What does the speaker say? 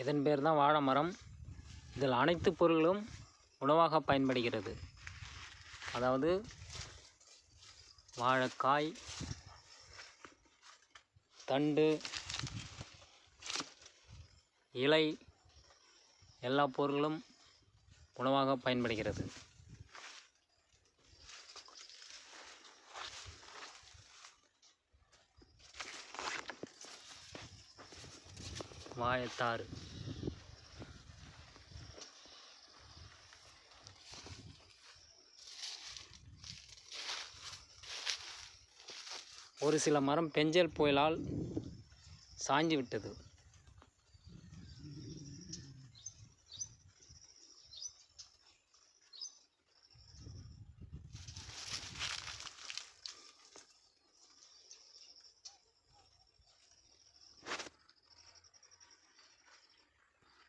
இதன் பேர் தான் வாழை மரம்? இதில் அனைத்து பொருள்களும் உணவாக பயன்படுகிறது. அதாவது வாழைக்காய் தண்டு இலை எல்லா பொருளும் உணவாக பயன்படுகிறது. வாழைத்தாறு. ஒரு சில மரம் பெஞ்சல் புயலால் சாய்ந்து விட்டது